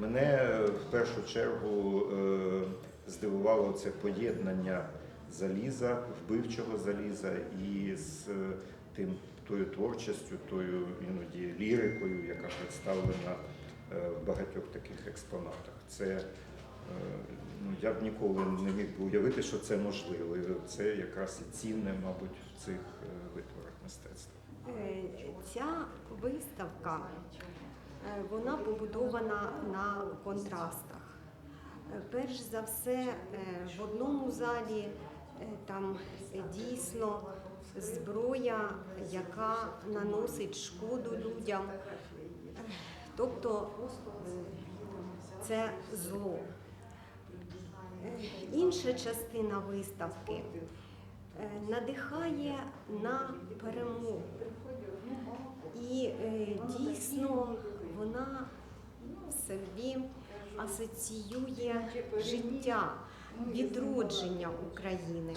Мене е, в першу чергу е, здивувало це поєднання заліза, вбивчого заліза і з е, тим тою творчістю, тою іноді лірикою, яка представлена в багатьох таких експонатах. Це ну, я б ніколи не міг би уявити, що це можливо. Це якраз і цінне, мабуть, в цих витворах мистецтва. Ця виставка вона побудована на контрастах. Е, Перш за все, е, в одному залі е, там е, дійсно зброя, яка наносить шкоду людям, Е, тобто е, це зло. Е, Інша частина виставки е, надихає на перемогу. І е, дійсно вона собі асоціює життя, відродження України.